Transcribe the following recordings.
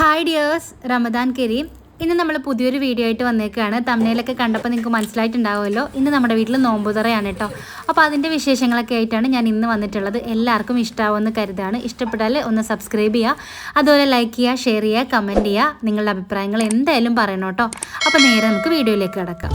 Hi dears Ramadan Kareem ഇന്ന് നമ്മൾ പുതിയൊരു വീഡിയോ ആയിട്ട് വന്നേക്കാണ്. തമ്മിലൊക്കെ കണ്ടപ്പോൾ നിങ്ങൾക്ക് മനസ്സിലായിട്ടുണ്ടാവുമല്ലോ. ഇന്ന് നമ്മുടെ വീട്ടിൽ നോമ്പുതറയാണ് കേട്ടോ. അപ്പോൾ അതിന്റെ വിശേഷങ്ങളൊക്കെ ആയിട്ടാണ് ഞാൻ ഇന്ന് വന്നിട്ടുള്ളത്. എല്ലാവർക്കും ഇഷ്ടമാവുമെന്ന് കരുതാണ്. ഇഷ്ടപ്പെട്ടാൽ ഒന്ന് സബ്സ്ക്രൈബ് ചെയ്യുക അതുപോലെ ലൈക്ക് ചെയ്യുക ഷെയർ ചെയ്യുക കമന്റ് ചെയ്യുക നിങ്ങളുടെ അഭിപ്രായങ്ങൾ എന്തായാലും പറയണം കേട്ടോ. അപ്പോൾ നേരെ നമുക്ക് വീഡിയോയിലേക്ക് കിടക്കാം.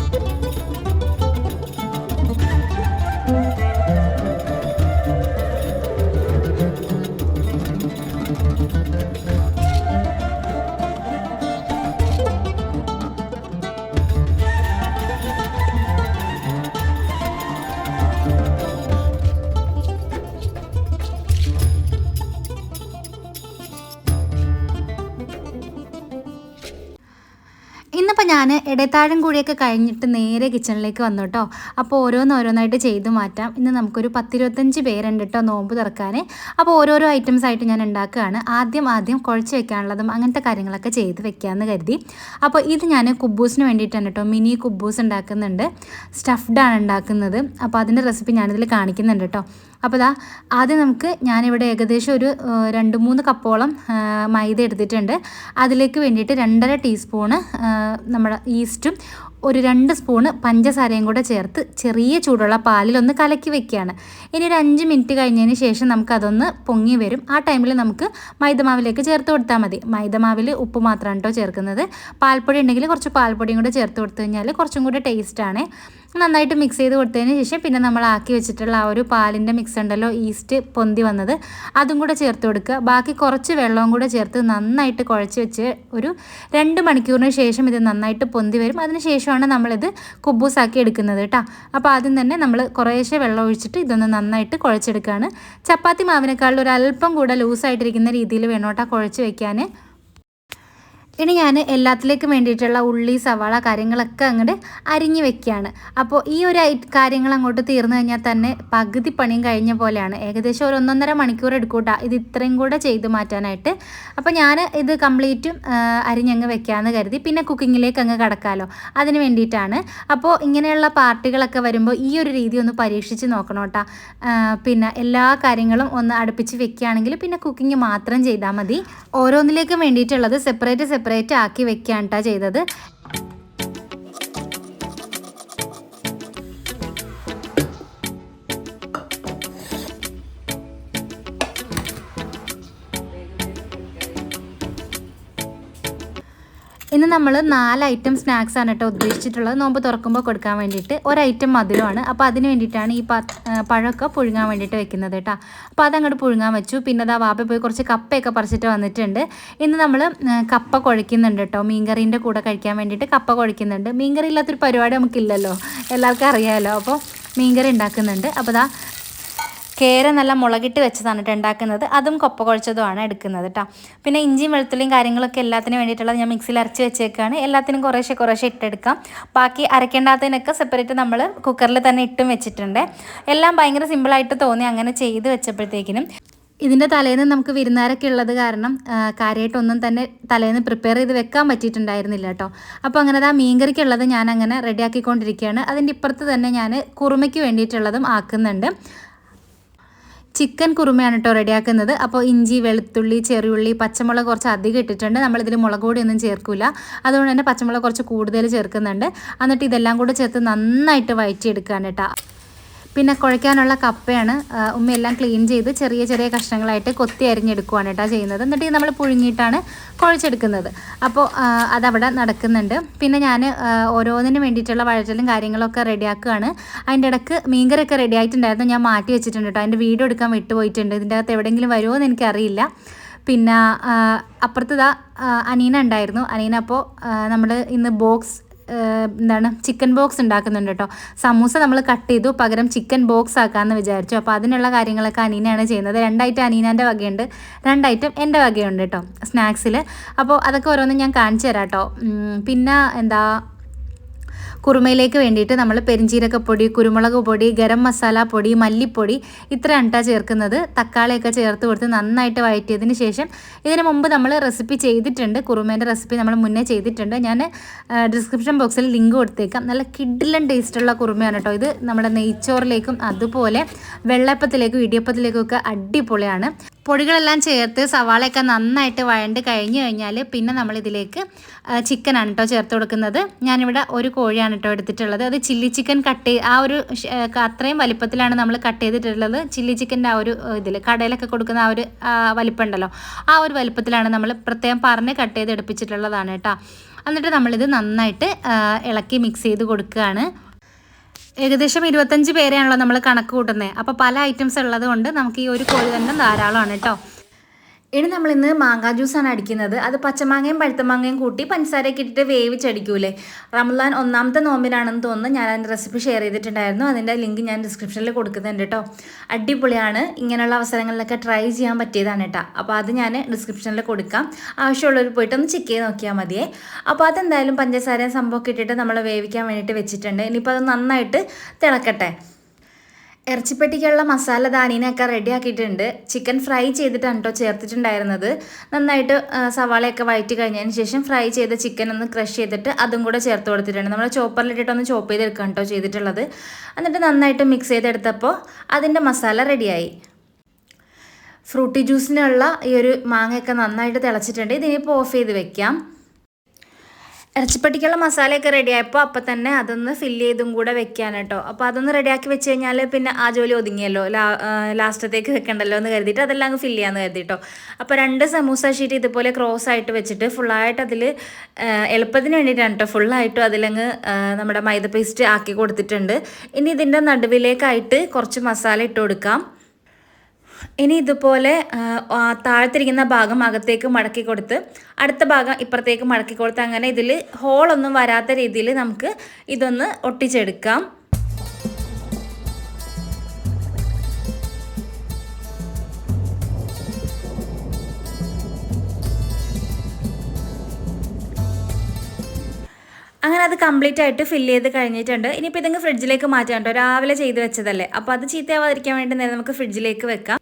ഇന്നിപ്പോൾ ഞാൻ ഇടത്താഴം കൂടിയൊക്കെ കഴിഞ്ഞിട്ട് നേരെ കിച്ചണിലേക്ക് വന്നു കേട്ടോ അപ്പോൾ ഓരോന്നോരോന്നായിട്ട് ചെയ്തു മാറ്റാം. ഇന്ന് നമുക്കൊരു പത്തിരുപത്തഞ്ച് പേരുണ്ട് കേട്ടോ നോമ്പ് തുറക്കാൻ അപ്പോൾ ഓരോരോ ഐറ്റംസ് ആയിട്ട് ഞാൻ ഉണ്ടാക്കുകയാണ്. ആദ്യം ആദ്യം കുഴച്ച് വെക്കാനുള്ളതും അങ്ങനത്തെ കാര്യങ്ങളൊക്കെ ചെയ്ത് വെക്കാമെന്ന് കരുതി. അപ്പോൾ ഇത് ഞാൻ കുബൂസിന് വേണ്ടിയിട്ടാണ് കേട്ടോ മിനി കുബൂസ് ഉണ്ടാക്കുന്നുണ്ട്. സ്റ്റഫ്ഡാണ് ഉണ്ടാക്കുന്നത്. അപ്പോൾ അതിന്റെ റെസിപ്പി ഞാനിതിൽ കാണിക്കുന്നുണ്ട് കേട്ടോ അപ്പോൾ ഇതാ ആദ്യം നമുക്ക് ഞാനിവിടെ ഏകദേശം ഒരു രണ്ട് മൂന്ന് കപ്പോളം മൈദ എടുത്തിട്ടുണ്ട്. അതിലേക്ക് വേണ്ടിയിട്ട് രണ്ടര ടീസ്പൂണ് നമ്മുടെ ഈസ്റ്റും ഒരു രണ്ട് സ്പൂണ് പഞ്ചസാരയും കൂടെ ചേർത്ത് ചെറിയ ചൂടുള്ള പാലിലൊന്ന് കലക്കി വെക്കുകയാണ്. ഇനി ഒരു അഞ്ച് മിനിറ്റ് കഴിഞ്ഞതിന് ശേഷം നമുക്കതൊന്ന് പൊങ്ങി വരും. ആ ടൈമിൽ നമുക്ക് മൈദമാവിലേക്ക് ചേർത്ത് കൊടുത്താൽ മതി. മൈദമാവിൽ ഉപ്പ് മാത്രമാണ് കേട്ടോ ചേർക്കുന്നത്. പാൽപ്പൊടി ഉണ്ടെങ്കിൽ കുറച്ച് പാൽപ്പൊടിയും കൂടെ ചേർത്ത് കൊടുത്തു കഴിഞ്ഞാൽ കുറച്ചും കൂടെ ടേസ്റ്റാണ് നന്നായിട്ട് മിക്സ് ചെയ്ത് കൊടുത്തതിന് ശേഷം പിന്നെ നമ്മൾ ആക്കി വെച്ചിട്ടുള്ള ആ ഒരു പാലിന്റെ മിക്സ് ഉണ്ടല്ലോ ഈസ്റ്റ് പൊന്തി വന്നത്. അതും കൂടെ ചേർത്ത് കൊടുക്കുക. ബാക്കി കുറച്ച് വെള്ളവും കൂടെ ചേർത്ത് നന്നായിട്ട് കുഴച്ച് വെച്ച് ഒരു രണ്ട് മണിക്കൂറിന് ശേഷം ഇത് നന്നായിട്ട് പൊന്തി വരും. അതിന് ശേഷമാണ് നമ്മളിത് കുബൂസാക്കി എടുക്കുന്നത് കേട്ടോ അപ്പോൾ ആദ്യം തന്നെ നമ്മൾ കുറേശ്ശെ വെള്ളം ഒഴിച്ചിട്ട് ഇതൊന്ന് നന്നായിട്ട് കുഴച്ചെടുക്കുകയാണ്. ചപ്പാത്തി മാവിനേക്കാളും ഒരു അല്പം കൂടെ ലൂസായിട്ടിരിക്കുന്ന രീതിയിൽ വേണം കേട്ടോ കുഴച്ച് വെക്കാൻ. ഇനി ഞാൻ എല്ലാത്തിലേക്കും വേണ്ടിയിട്ടുള്ള ഉള്ളി സവാള കാര്യങ്ങളൊക്കെ അങ്ങോട്ട് അരിഞ്ഞു വെക്കുകയാണ് അപ്പോൾ ഈ ഒരു കാര്യങ്ങൾ അങ്ങോട്ട് തീർന്നു കഴിഞ്ഞാൽ തന്നെ പകുതി പണിയും കഴിഞ്ഞ പോലെയാണ്. ഏകദേശം ഒരു ഒന്നൊന്നര മണിക്കൂർ എടുക്കൂട്ടാ ഇത് ഇത്രയും കൂടെ ചെയ്ത് മാറ്റാനായിട്ട്. അപ്പോൾ ഞാൻ ഇത് കംപ്ലീറ്റും അരിഞ്ഞങ്ങ് വെക്കാമെന്ന് കരുതി. പിന്നെ കുക്കിങ്ങിലേക്ക് അങ്ങ് കടക്കാമല്ലോ അതിന് വേണ്ടിയിട്ടാണ്. അപ്പോൾ ഇങ്ങനെയുള്ള പാർട്ടികളൊക്കെ വരുമ്പോൾ ഈ ഒരു രീതി ഒന്ന് പരീക്ഷിച്ച് നോക്കണം കേട്ടോ പിന്നെ എല്ലാ കാര്യങ്ങളും ഒന്ന് അടുപ്പിച്ച് വെക്കുകയാണെങ്കിൽ പിന്നെ കുക്കിംഗ് മാത്രം ചെയ്താൽ മതി. ഓരോന്നിലേക്കും വേണ്ടിയിട്ടുള്ളത് സെപ്പറേറ്റ് സെപ്പറേറ്റ് ആക്കി വെക്കുകയാണ് ചെയ്തത്. ഇന്ന് നമ്മൾ നാല് ഐറ്റം സ്നാക്സ് ആണ് കേട്ടോ ഉദ്ദേശിച്ചിട്ടുള്ളത്. നോമ്പ് തുറക്കുമ്പോൾ കൊടുക്കാൻ വേണ്ടിയിട്ട് ഒരു ഐറ്റം മധുരമാണ്. അപ്പോൾ അതിന് വേണ്ടിയിട്ടാണ് ഈ പഴമൊക്കെ പുഴുങ്ങാൻ വേണ്ടിയിട്ട് വെക്കുന്നത് കേട്ടോ. അപ്പോൾ അതങ്ങോട്ട് പുഴുങ്ങാൻ വെച്ചു. പിന്നെ അതാ വാപ്പ പോയി കുറച്ച് കപ്പയൊക്കെ പറിച്ചിട്ട് വന്നിട്ടുണ്ട്. ഇന്ന് നമ്മൾ കപ്പ കുഴയ്ക്കുന്നുണ്ട് കേട്ടോ. മീൻകറീന്റെ കൂടെ കഴിക്കാൻ വേണ്ടിയിട്ട് കപ്പ കുഴയ്ക്കുന്നുണ്ട് മീൻകറി ഇല്ലാത്തൊരു പരിപാടി നമുക്കില്ലല്ലോ. എല്ലാവർക്കും അറിയാമല്ലോ അപ്പോൾ മീൻകറി ഉണ്ടാക്കുന്നുണ്ട്. അപ്പോൾ ദാ കേര നല്ല മുളകിട്ട് വെച്ചതാണ് കേട്ടോ ഉണ്ടാക്കുന്നത്. അതും കൊപ്പ കുഴച്ചതുമാണ് എടുക്കുന്നത് കേട്ടോ പിന്നെ ഇഞ്ചിയും വെളുത്തുള്ളിയും കാര്യങ്ങളൊക്കെ എല്ലാത്തിനും വേണ്ടിയിട്ടുള്ളത് ഞാൻ മിക്സിയിൽ അരച്ച് വെച്ചേക്കാണ്. എല്ലാത്തിനും കുറേശ്ശെ കുറേശ്ശെ ഇട്ടെടുക്കാം. ബാക്കി അരക്കേണ്ടാത്തതിനൊക്കെ സെപ്പറേറ്റ് നമ്മൾ കുക്കറിൽ തന്നെ ഇട്ടും വെച്ചിട്ടുണ്ട്. എല്ലാം ഭയങ്കര സിമ്പിളായിട്ട് തോന്നി അങ്ങനെ ചെയ്ത് വെച്ചപ്പോഴത്തേക്കിനും. ഇതിന്റെ തലേന്ന് നമുക്ക് വിരുന്നാരൊക്കെ ഉള്ളത് കാരണം കാര്യമായിട്ടൊന്നും തന്നെ തലേന്ന് പ്രിപ്പയർ ചെയ്ത് വെക്കാൻ പറ്റിയിട്ടുണ്ടായിരുന്നില്ല കേട്ടോ അപ്പോൾ അങ്ങനെ ആ മീൻകറിക്കുള്ളത് ഞാൻ അങ്ങനെ റെഡിയാക്കിക്കൊണ്ടിരിക്കുകയാണ് അതിന്റെ ഇപ്പുറത്ത് തന്നെ ഞാൻ കുറുമയ്ക്ക് വേണ്ടിയിട്ടുള്ളതും ആക്കുന്നുണ്ട്. ചിക്കൻ കുറുമയാണ് കേട്ടോ റെഡിയാക്കുന്നത്. അപ്പോൾ ഇഞ്ചി വെളുത്തുള്ളി ചെറിയുള്ളി പച്ചമുളക് കുറച്ച് അധികം ഇട്ടിട്ടുണ്ട്. നമ്മളിതിൽ മുളക് പൊടി ഒന്നും ചേർക്കില്ല അതുകൊണ്ട് തന്നെ പച്ചമുളക് കുറച്ച് കൂടുതൽ ചേർക്കുന്നുണ്ട്. എന്നിട്ട് ഇതെല്ലാം കൂടെ ചേർത്ത് നന്നായിട്ട് വഴറ്റിയെടുക്കുകയാണ് കേട്ടോ പിന്നെ കുഴയ്ക്കാനുള്ള കപ്പയാണ് ഉമ്മയെല്ലാം ക്ലീൻ ചെയ്ത് ചെറിയ ചെറിയ കഷ്ണങ്ങളായിട്ട് കൊത്തി അരിഞ്ഞെടുക്കുവാണ് കേട്ടോ ചെയ്യുന്നത്. എന്നിട്ട് നമ്മൾ പുഴുങ്ങിയിട്ടാണ് കുഴച്ചെടുക്കുന്നത്. അപ്പോൾ അതവിടെ നടക്കുന്നുണ്ട്. പിന്നെ ഞാൻ ഓരോന്നിനും വേണ്ടിയിട്ടുള്ള വഴറ്റലും കാര്യങ്ങളൊക്കെ റെഡിയാക്കുകയാണ്. അതിന്റെ ഇടയ്ക്ക് മീൻകറിയൊക്കെ റെഡി ആയിട്ടുണ്ടായിരുന്നു ഞാൻ മാറ്റി വെച്ചിട്ടുണ്ട് കേട്ടോ. അതിന്റെ വീഡിയോ എടുക്കാൻ വിട്ടുപോയിട്ടുണ്ട്. ഇതിന്റെ അകത്ത് എവിടെയെങ്കിലും വരുമോ എന്ന് എനിക്കറിയില്ല. പിന്നെ അപ്പുറത്ത് അനീന ഉണ്ടായിരുന്നു. അനീന അപ്പോൾ നമ്മൾ ഇന്ന് ബോക്സ് എന്താണ് ചിക്കൻ ബോക്സ് ഉണ്ടാക്കുന്നുണ്ട് കേട്ടോ. സമൂസ നമ്മൾ കട്ട് ചെയ്തു പകരം ചിക്കൻ ബോക്സ് ആക്കാമെന്ന് വിചാരിച്ചു. അപ്പോൾ അതിനുള്ള കാര്യങ്ങളൊക്കെ അനീനയാണ് ചെയ്യുന്നത്. രണ്ടായിട്ട് അനീനാന്റെ വകയുണ്ട്. രണ്ടായിട്ടും എന്റെ വകയുണ്ട് കേട്ടോ സ്നാക്സിൽ അപ്പോൾ അതൊക്കെ ഓരോന്നും ഞാൻ കാണിച്ചു തരാം കേട്ടോ. പിന്നെ എന്താ കുറുമയിലേക്ക് വേണ്ടിയിട്ട് നമ്മൾ പെരിഞ്ചീരകപ്പൊടി കുരുമുളക് പൊടി ഗരം മസാല പൊടി മല്ലിപ്പൊടി ഇത്ര കേട്ടോ ചേർക്കുന്നത്. തക്കാളിയൊക്കെ ചേർത്ത് കൊടുത്ത് നന്നായിട്ട് വഴറ്റിയതിന് ശേഷം ഇതിനു മുമ്പ് നമ്മൾ റെസിപ്പി ചെയ്തിട്ടുണ്ട്. കുറുമേന്റെ റെസിപ്പി നമ്മൾ മുന്നേ ചെയ്തിട്ടുണ്ട്. ഞാൻ ഡിസ്ക്രിപ്ഷൻ ബോക്സിൽ ലിങ്ക് കൊടുത്തേക്കാം. നല്ല കിഡിലൻ ടേസ്റ്റുള്ള കുറുമയാണ് കേട്ടോ ഇത്. നമ്മുടെ നെയ്ച്ചോറിലേക്കും അതുപോലെ വെള്ളപ്പത്തിലേക്കും ഇടിയപ്പത്തിലേക്കും ഒക്കെ അടിപൊളിയാണ്. പൊടികളെല്ലാം ചേർത്ത് സവാളയൊക്കെ നന്നായിട്ട് വഴണ്ട് കഴിഞ്ഞ് കഴിഞ്ഞാൽ പിന്നെ നമ്മൾ ഇതിലേക്ക് ചിക്കനാണ് കേട്ടോ ചേർത്ത് കൊടുക്കുന്നത്. ഞാനിവിടെ ഒരു കോഴിയാണ് കേട്ടോ എടുത്തിട്ടുള്ളത്. അത് ചില്ലി ചിക്കൻ കട്ട് ആ ഒരു അത്രയും വലിപ്പത്തിലാണ് നമ്മൾ കട്ട് ചെയ്തിട്ടുള്ളത്. ചില്ലി ചിക്കന്റെ ആ ഒരു ഇതിൽ കടയിലൊക്കെ കൊടുക്കുന്ന ആ ഒരു വലിപ്പം ഉണ്ടല്ലോ ആ ഒരു വലിപ്പത്തിലാണ് നമ്മൾ പ്രത്യേകം പറഞ്ഞ് കട്ട് ചെയ്ത് എടുപ്പിച്ചിട്ടുള്ളതാണ് കേട്ടോ എന്നിട്ട് നമ്മളിത് നന്നായിട്ട് ഇളക്കി മിക്സ് ചെയ്ത് കൊടുക്കുകയാണ് ഏകദേശം ഇരുപത്തഞ്ച് പേരെയാണല്ലോ നമ്മൾ കണക്ക് കൂട്ടുന്നത് അപ്പോൾ പല ഐറ്റംസ് ഉള്ളത് കൊണ്ട് നമുക്ക് ഈ ഒരു കോഴി തന്നെ ധാരാളമാണ് കേട്ടോ ഇനി നമ്മൾ ഇന്ന് മാങ്ങാ ജ്യൂസാണ് അടിക്കുന്നത്. അത് പച്ചമാങ്ങയും പഴുത്തമാങ്ങയും കൂട്ടി പഞ്ചസാരയൊക്കെ ഇട്ടിട്ട് വേവിച്ചടിക്കൂലേ? റംലാൻ ഒന്നാമത്തെ നോമ്പിനാണെന്ന് തോന്നുന്നു. ഞാൻ അതിന്റെ റെസിപ്പി ഷെയർ ചെയ്തിട്ടുണ്ടായിരുന്നു. അതിന്റെ ലിങ്ക് ഞാൻ ഡിസ്ക്രിപ്ഷനിൽ കൊടുക്കുന്നുണ്ട് കേട്ടോ അടിപൊളിയാണ്. ഇങ്ങനെയുള്ള അവസരങ്ങളിലൊക്കെ ട്രൈ ചെയ്യാൻ പറ്റിയതാണ് കേട്ടോ അപ്പോൾ അത് ഞാൻ ഡിസ്ക്രിപ്ഷനിൽ കൊടുക്കാം. ആവശ്യമുള്ളവർ പോയിട്ട് ഒന്ന് ചെക്ക് ചെയ്ത് നോക്കിയാൽ മതിയേ. അപ്പോൾ അതെന്തായാലും പഞ്ചസാരയും സംഭവമൊക്കെ ഇട്ടിട്ട് നമ്മൾ വേവിക്കാൻ വേണ്ടിയിട്ട് വെച്ചിട്ടുണ്ട്. ഇനിയിപ്പോൾ അത് നന്നായിട്ട് തിളക്കട്ടെ. ഇറച്ചിപ്പെട്ടിക്കുള്ള മസാല ധാനീനൊക്കെ റെഡി ആക്കിയിട്ടുണ്ട് ചിക്കൻ ഫ്രൈ ചെയ്തിട്ടാണ് കേട്ടോ ചേർത്തിട്ടുണ്ടായിരുന്നത്. നന്നായിട്ട് സവാളയൊക്കെ വഴറ്റി കഴിഞ്ഞതിന് ശേഷം ഫ്രൈ ചെയ്ത ചിക്കൻ ഒന്ന് ക്രഷ് ചെയ്തിട്ട് അതും കൂടെ ചേർത്ത് കൊടുത്തിട്ടുണ്ട്. നമ്മൾ ചോപ്പറിലിട്ടിട്ട് ഒന്ന് ചോപ്പ് ചെയ്തെടുക്കാം കേട്ടോ ചെയ്തിട്ടുള്ളത്. എന്നിട്ട് നന്നായിട്ട് മിക്സ് ചെയ്തെടുത്തപ്പോൾ അതിന്റെ മസാല റെഡിയായി. ഫ്രൂട്ടി ജ്യൂസിനുള്ള ഈ ഒരു മാങ്ങയൊക്കെ നന്നായിട്ട് തിളച്ചിട്ടുണ്ട്. ഇതിനിപ്പോൾ ഓഫ് ചെയ്ത് വെക്കാം. ഇറച്ചിപ്പട്ടിക്കുള്ള മസാലയൊക്കെ റെഡിയായപ്പോൾ അപ്പം തന്നെ അതൊന്ന് ഫില്ല് ചെയ്തും കൂടെ വെക്കാൻ കേട്ടോ അപ്പോൾ അതൊന്ന് റെഡിയാക്കി വെച്ച് കഴിഞ്ഞാൽ പിന്നെ ആ ജോലി ഒതുങ്ങിയല്ലോ. ലാ ലാസ്റ്റത്തേക്ക് വെക്കണ്ടല്ലോ എന്ന് കരുതിയിട്ട് അതെല്ലാം അങ്ങ് ഫില്ല് ചെയ്യാമെന്ന് കരുതിയിട്ടോ അപ്പോൾ രണ്ട് സമൂസ ഷീറ്റ് ഇതുപോലെ ക്രോസ് ആയിട്ട് വെച്ചിട്ട് ഫുള്ളായിട്ട് അതിൽ എളുപ്പത്തിന് വേണ്ടിയിട്ടാണ് കേട്ടോ ഫുള്ളായിട്ടും അതിലങ്ങ് നമ്മുടെ മൈദ പേസ്റ്റ് ആക്കി കൊടുത്തിട്ടുണ്ട്. ഇനി ഇതിന്റെ നടുവിലേക്കായിട്ട് കുറച്ച് മസാല ഇട്ട് കൊടുക്കാം. ഇനി ഇതുപോലെ താഴ്ത്തിരിക്കുന്ന ഭാഗം അകത്തേക്ക് മടക്കി കൊടുത്ത് അടുത്ത ഭാഗം ഇപ്പുറത്തേക്ക് മടക്കി കൊടുത്ത് അങ്ങനെ ഇതിൽ ഹോളൊന്നും വരാത്ത രീതിയിൽ നമുക്ക് ഇതൊന്ന് ഒട്ടിച്ചെടുക്കാം. അങ്ങനെ അത് കംപ്ലീറ്റ് ആയിട്ട് ഫില്ല് ചെയ്ത് കഴിഞ്ഞിട്ടുണ്ട്. ഇനിയിപ്പോൾ ഇതങ്ങ് ഫ്രിഡ്ജിലേക്ക് മാറ്റാം കേട്ടോ. രാവിലെ ചെയ്ത് വെച്ചതല്ലേ. അപ്പോൾ അത് ചീത്തയാവാതിരിക്കാൻ വേണ്ടി നേരെ നമുക്ക് ഫ്രിഡ്ജിലേക്ക് വെക്കാം.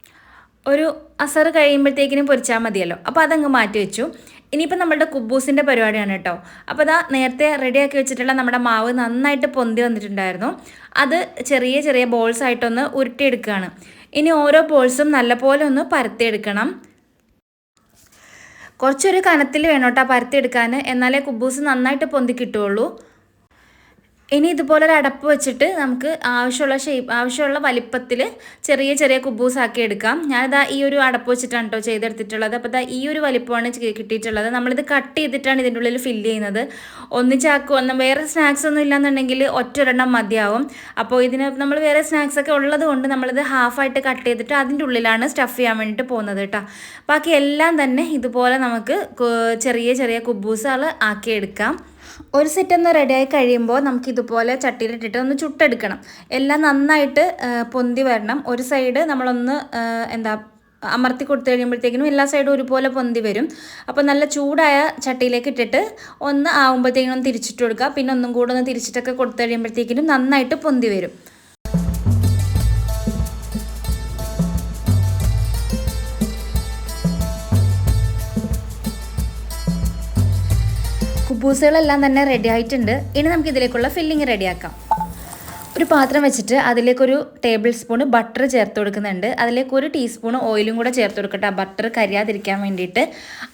ഒരു അസർ കഴിയുമ്പോഴത്തേക്കിനും പൊരിച്ചാൽ മതിയല്ലോ. അപ്പോൾ അതങ്ങ് മാറ്റി വെച്ചു. ഇനിയിപ്പോൾ നമ്മളുടെ കുബൂസിന്റെ പരിപാടിയാണ് കേട്ടോ. അപ്പോൾ അതാ നേരത്തെ റെഡിയാക്കി വെച്ചിട്ടുള്ള നമ്മുടെ മാവ് നന്നായിട്ട് പൊന്തി വന്നിട്ടുണ്ടായിരുന്നു. അത് ചെറിയ ചെറിയ ബോൾസ് ആയിട്ടൊന്ന് ഉരുട്ടിയെടുക്കുകയാണ്. ഇനി ഓരോ ബോൾസും നല്ലപോലെ ഒന്ന് പരത്തിയെടുക്കണം. കുറച്ചൊരു കനത്തിൽ വേണം പരത്തിയെടുക്കാൻ എന്നാലേ കുബൂസ് നന്നായിട്ട് പൊന്തി കിട്ടുള്ളൂ ഇനി ഇതുപോലെ ഒരു അടപ്പ് വെച്ചിട്ട് നമുക്ക് ആവശ്യമുള്ള ഷേപ്പ് ആവശ്യമുള്ള വലിപ്പത്തിൽ ചെറിയ ചെറിയ കുബൂസ് ആക്കി എടുക്കാം. ഞാനിതാ ഈ ഒരു അടപ്പ് വെച്ചിട്ടാണ് കേട്ടോ ചെയ്തെടുത്തിട്ടുള്ളത്. അപ്പോൾ ഇതാ ഈ ഒരു വലിപ്പമാണ് കിട്ടിയിട്ടുള്ളത്. നമ്മളിത് കട്ട് ചെയ്തിട്ടാണ് ഇതിന്റെ ഉള്ളിൽ ഫില്ല് ചെയ്യുന്നത്. ഒന്നിച്ചാക്കും ഒന്നും വേറെ സ്നാക്സ് ഒന്നും ഇല്ലാന്നുണ്ടെങ്കിൽ ഒറ്റൊരെണ്ണം മതിയാവും. അപ്പോൾ ഇതിന് നമ്മൾ വേറെ സ്നാക്സ് ഒക്കെ ഉള്ളത് കൊണ്ട് നമ്മളിത് ഹാഫായിട്ട് കട്ട് ചെയ്തിട്ട് അതിന്റെ ഉള്ളിലാണ് സ്റ്റഫ് ചെയ്യാൻ വേണ്ടിയിട്ട് പോകുന്നത് കേട്ടോ ബാക്കി എല്ലാം തന്നെ ഇതുപോലെ നമുക്ക് ചെറിയ ചെറിയ കുബൂസുകൾ ആക്കിയെടുക്കാം ഒരു സെറ്റ് ഒന്ന് റെഡിയായി കഴിയുമ്പോൾ നമുക്ക് ഇതുപോലെ ചട്ടിയിലിട്ടിട്ട് ഒന്ന് ചുട്ടെടുക്കണം. എല്ലാം നന്നായിട്ട് പൊന്തി വരണം. ഒരു സൈഡ് നമ്മളൊന്ന് എന്താ അമർത്തി കൊടുത്തു കഴിയുമ്പോഴത്തേക്കിനും എല്ലാ സൈഡും ഒരുപോലെ പൊന്തി വരും. അപ്പോൾ നല്ല ചൂടായ ചട്ടിയിലേക്ക് ഇട്ടിട്ട് ഒന്ന് ആകുമ്പോഴത്തേക്കിനും ഒന്ന് തിരിച്ചിട്ട് കൊടുക്കുക. പിന്നെ ഒന്നും കൂടെ ഒന്ന് തിരിച്ചിട്ടൊക്കെ കൊടുത്തു കഴിയുമ്പോഴത്തേക്കിനും നന്നായിട്ട് പൊന്തി വരും. കുബൂസുകളെല്ലാം തന്നെ റെഡി ആയിട്ടുണ്ട്. ഇനി നമുക്ക് ഇതിലേക്കുള്ള ഫില്ലിങ് റെഡിയാക്കാം ഒരു പാത്രം വെച്ചിട്ട് അതിലേക്കൊരു ടേബിൾ സ്പൂൺ ബട്ടർ ചേർത്ത് കൊടുക്കുന്നുണ്ട്. അതിലേക്ക് ഒരു ടീസ്പൂൺ ഓയിലും കൂടെ ചേർത്ത് കൊടുക്കട്ടെ. ബട്ടർ കരിയാതിരിക്കാൻ വേണ്ടിയിട്ട്.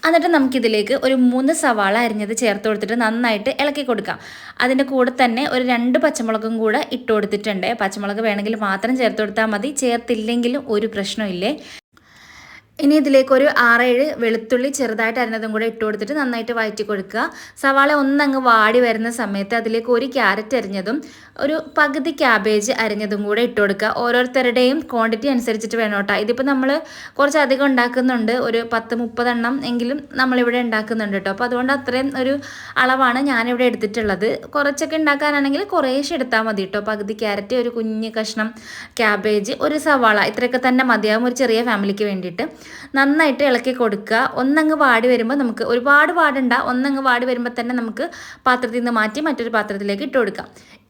എന്നിട്ട് നമുക്കിതിലേക്ക് ഒരു മൂന്ന് സവാള അരിഞ്ഞത് ചേർത്ത് കൊടുത്തിട്ട് നന്നായിട്ട് ഇളക്കി കൊടുക്കാം. അതിന്റെ കൂടെ തന്നെ ഒരു രണ്ട് പച്ചമുളകും കൂടെ ഇട്ട് കൊടുത്തിട്ടുണ്ട്. പച്ചമുളക് വേണമെങ്കിൽ മാത്രം ചേർത്ത് കൊടുത്താൽ മതി. ചേർത്തില്ലെങ്കിലും ഒരു പ്രശ്നമില്ലേ ഇനി ഇതിലേക്ക് ഒരു ആറേഴ് വെളുത്തുള്ളി ചെറുതായിട്ട് അരിഞ്ഞതും കൂടെ ഇട്ട് കൊടുത്തിട്ട് നന്നായിട്ട് വഴറ്റി കൊടുക്കുക. സവാള ഒന്നങ്ങ് വാടി വരുന്ന സമയത്ത് അതിലേക്ക് ഒരു ക്യാരറ്റ് അരിഞ്ഞതും ഒരു പകുതി ക്യാബേജ് അരിഞ്ഞതും കൂടെ ഇട്ട് കൊടുക്കുക. ഓരോരുത്തരുടെയും ക്വാണ്ടിറ്റി അനുസരിച്ചിട്ട് വേണം കേട്ടോ. ഇതിപ്പോൾ നമ്മൾ കുറച്ചധികം ഉണ്ടാക്കുന്നുണ്ട്. ഒരു പത്ത് മുപ്പതെണ്ണം എങ്കിലും നമ്മളിവിടെ ഉണ്ടാക്കുന്നുണ്ട് കേട്ടോ. അപ്പോൾ അതുകൊണ്ട് അത്രയും ഒരു അളവാണ് ഞാനിവിടെ എടുത്തിട്ടുള്ളത്. കുറച്ചൊക്കെ ഉണ്ടാക്കാനാണെങ്കിൽ കുറേശ്ശെ എടുത്താൽ മതി കേട്ടോ. പകുതി ക്യാരറ്റ് ഒരു കുഞ്ഞ് കഷ്ണം ക്യാബേജ് ഒരു സവാള ഇത്രയൊക്കെ തന്നെ മതിയാവും ഒരു ചെറിയ ഫാമിലിക്ക് വേണ്ടിയിട്ട്. നന്നായിട്ട് ഇളക്കി കൊടുക്കുക. ഒന്നങ്ങ് വാടി വരുമ്പോൾ നമുക്ക് ഒരുപാട് വാടണ്ട ഒന്നങ്ങ് വാടി വരുമ്പോൾ തന്നെ നമുക്ക് പാത്രത്തിൽ നിന്ന് മാറ്റി മറ്റൊരു പാത്രത്തിലേക്ക് ഇട്ട് കൊടുക്കാം.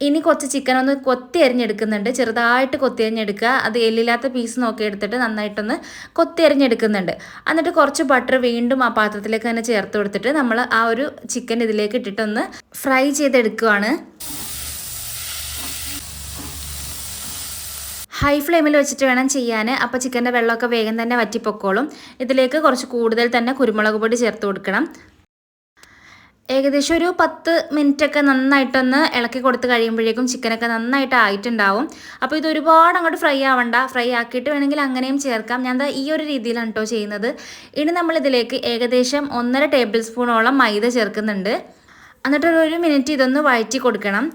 ഇനി കുറച്ച് ചിക്കൻ ഒന്ന് കൊത്തി അരിഞ്ഞെടുക്കുന്നുണ്ട്. ചെറുതായിട്ട് കൊത്തി അരിഞ്ഞെടുക്കുക. അത് എല്ലില്ലാത്ത പീസ് നോക്കി എടുത്തിട്ട് നന്നായിട്ടൊന്ന് കൊത്തി അരിഞ്ഞെടുക്കുന്നുണ്ട്. എന്നിട്ട് കുറച്ച് ബട്ടർ വീണ്ടും ആ പാത്രത്തിലേക്ക് തന്നെ ചേർത്ത് കൊടുത്തിട്ട് നമ്മൾ ആ ഒരു ചിക്കൻ ഇതിലേക്ക് ഇട്ടിട്ടൊന്ന് ഫ്രൈ ചെയ്തെടുക്കുകയാണ് ഹൈ ഫ്ലെയിമിൽ വെച്ചിട്ട് വേണം ചെയ്യാൻ അപ്പോൾ ചിക്കന്റെ വെള്ളമൊക്കെ വേഗം തന്നെ വറ്റിപ്പൊക്കോളും. ഇതിലേക്ക് കുറച്ച് കൂടുതൽ തന്നെ കുരുമുളക് പൊടി ചേർത്ത് കൊടുക്കണം. ഏകദേശം ഒരു പത്ത് മിനിറ്റൊക്കെ നന്നായിട്ടൊന്ന് ഇളക്കി കൊടുത്ത് കഴിയുമ്പോഴേക്കും ചിക്കനൊക്കെ നന്നായിട്ട് ആയിട്ടുണ്ടാവും. അപ്പോൾ ഇത് ഒരുപാട് അങ്ങോട്ട് ഫ്രൈ ആവണ്ട. ഫ്രൈ ആക്കിയിട്ട് വേണമെങ്കിൽ അങ്ങനെയും ചേർക്കാം. ഞാൻ ഈ ഒരു രീതിയിലാണ് കേട്ടോ ചെയ്യുന്നത്. ഇനി നമ്മളിതിലേക്ക് ഏകദേശം ഒന്നര ടേബിൾ സ്പൂണോളം മൈദ ചേർക്കുന്നുണ്ട്. എന്നിട്ടൊരു ഒരു മിനിറ്റ് ഇതൊന്ന് വഴറ്റി കൊടുക്കണം.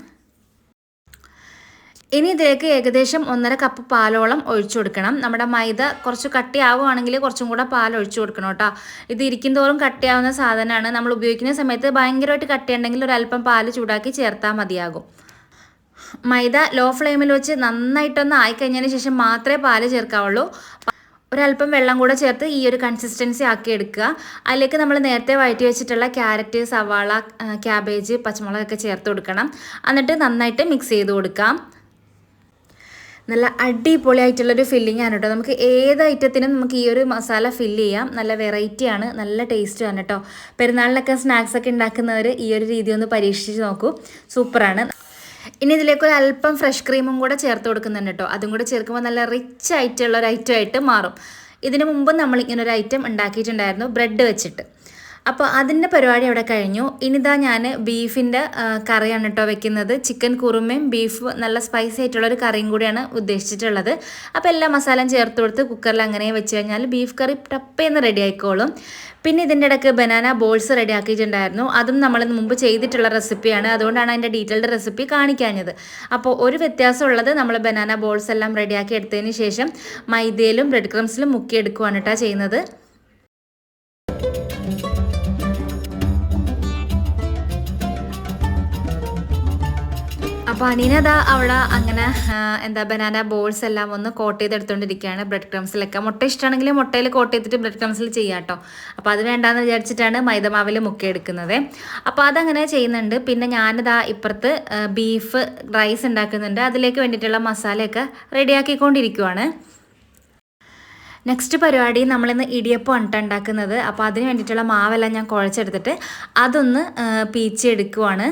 ഇനി ഇതിലേക്ക് ഏകദേശം ഒന്നര കപ്പ് പാലോളം ഒഴിച്ചു കൊടുക്കണം. നമ്മുടെ മൈദ കുറച്ച് കട്ടിയാവുകയാണെങ്കിൽ കുറച്ചും കൂടെ പാൽ ഒഴിച്ചു കൊടുക്കണം കേട്ടോ. ഇത് ഇരിക്കും തോറും കട്ടിയാവുന്ന സാധനമാണ്. നമ്മൾ ഉപയോഗിക്കുന്ന സമയത്ത് ഭയങ്കരമായിട്ട് കട്ടിയുണ്ടെങ്കിൽ ഒരല്പം പാൽ ചൂടാക്കി ചേർത്താൽ മതിയാകും. മൈദ ലോ ഫ്ലെയിമിൽ വെച്ച് നന്നായിട്ടൊന്ന് ആയിക്കഴിഞ്ഞതിന് ശേഷം മാത്രമേ പാൽ ചേർക്കാവുള്ളൂ. ഒരല്പം വെള്ളം കൂടെ ചേർത്ത് ഈ ഒരു കൺസിസ്റ്റൻസി ആക്കി എടുക്കുക. അതിലേക്ക് നമ്മൾ നേരത്തെ വഴറ്റി വെച്ചിട്ടുള്ള ക്യാരറ്റ് സവാള ക്യാബേജ് പച്ചമുളകൊക്കെ ചേർത്ത് കൊടുക്കണം. എന്നിട്ട് നന്നായിട്ട് മിക്സ് ചെയ്ത് കൊടുക്കാം. നല്ല അടിപൊളിയായിട്ടുള്ളൊരു ഫില്ലിംഗ് ആണ് കേട്ടോ നമുക്ക് ഏത് ഐറ്റത്തിനും നമുക്ക് ഈ ഒരു മസാല ഫില്ല് ചെയ്യാം. നല്ല വെറൈറ്റി ആണ്. നല്ല ടേസ്റ്റ് ആണ് കേട്ടോ പെരുന്നാളിനൊക്കെ സ്നാക്സ് ഒക്കെ ഉണ്ടാക്കുന്നവർ ഈ ഒരു രീതി ഒന്ന് പരീക്ഷിച്ച് നോക്കൂ. സൂപ്പറാണ് ഇനി ഇതിലേക്ക് ഒരു അല്പം ഫ്രഷ് ക്രീമും കൂടെ ചേർത്ത് കൊടുക്കുന്നുണ്ട് കേട്ടോ അതും കൂടെ ചേർക്കുമ്പോൾ നല്ല റിച്ച് ആയിട്ടുള്ള ഒരു ഐറ്റം ആയിട്ട് മാറും. ഇതിനു മുമ്പ് നമ്മൾ ഇങ്ങനെ ഒരു ഐറ്റം ഉണ്ടാക്കിയിട്ടുണ്ടായിരുന്നു. ബ്രെഡ് വെച്ചിട്ട്. അപ്പോൾ അതിന്റെ പരിപാടി അവിടെ കഴിഞ്ഞു. ഇനിതാ ഞാൻ ബീഫിന്റെ കറിയാണ് കേട്ടോ വെക്കുന്നത്. ചിക്കൻ കുറുമയും ബീഫ് നല്ല സ്പൈസി ആയിട്ടുള്ള ഒരു കറിയും കൂടിയാണ് ഉദ്ദേശിച്ചിട്ടുള്ളത്. അപ്പോൾ എല്ലാ മസാലയും ചേർത്ത് കൊടുത്ത് കുക്കറിൽ അങ്ങനെ വെച്ച് കഴിഞ്ഞാൽ ബീഫ് കറി ടപ്പേന്ന് റെഡി ആയിക്കോളും. പിന്നെ ഇതിന്റെ ഇടയ്ക്ക് ബനാന ബോൾസ് റെഡി ആക്കിയിട്ടുണ്ടായിരുന്നു. അതും നമ്മൾ മുമ്പ് ചെയ്തിട്ടുള്ള റെസിപ്പിയാണ് അതുകൊണ്ടാണ് അതിന്റെ ഡീറ്റെയിൽഡ് റെസിപ്പി കാണിക്കാഞ്ഞത്. അപ്പോൾ ഒരു വ്യത്യാസമുള്ളത് നമ്മൾ ബനാന ബോൾസ് എല്ലാം റെഡിയാക്കി എടുത്തതിന് ശേഷം മൈദയിലും ബ്രെഡ് ക്രംസിലും മുക്കിയെടുക്കുവാണ് കേട്ടോ ചെയ്യുന്നത്. അപ്പോൾ അനീനതാ അവിടെ അങ്ങനെ എന്താ ബനാന ബോൾസ് എല്ലാം ഒന്ന് കോട്ട് ചെയ്തെടുത്തോണ്ടിരിക്കുകയാണ് ബ്രെഡ് ക്രംസിലൊക്കെ മുട്ട ഇഷ്ടമാണെങ്കിൽ മുട്ടയിൽ കോട്ട് ചെയ്തിട്ട് ബ്രെഡ് ക്രംസിൽ ചെയ്യാം കേട്ടോ അപ്പോൾ അത് വേണ്ടാന്ന് വിചാരിച്ചിട്ടാണ് മൈദമാവിൽ മുക്കിയെടുക്കുന്നത് അപ്പോൾ അതങ്ങനെ ചെയ്യുന്നുണ്ട്. പിന്നെ ഞാനിതാ ഇപ്പുറത്ത് ബീഫ് റൈസ് ഉണ്ടാക്കുന്നുണ്ട്. അതിലേക്ക് വേണ്ടിയിട്ടുള്ള മസാലയൊക്കെ റെഡിയാക്കിക്കൊണ്ടിരിക്കുവാണ്. നെക്സ്റ്റ് പരിപാടി നമ്മളിന്ന് ഇടിയപ്പം ആണ് ഉണ്ടാക്കുന്നത്. അപ്പോൾ അതിന് വേണ്ടിയിട്ടുള്ള മാവെല്ലാം ഞാൻ കുഴച്ചെടുത്തിട്ട് അതൊന്ന് പീച്ചെടുക്കുവാണ്.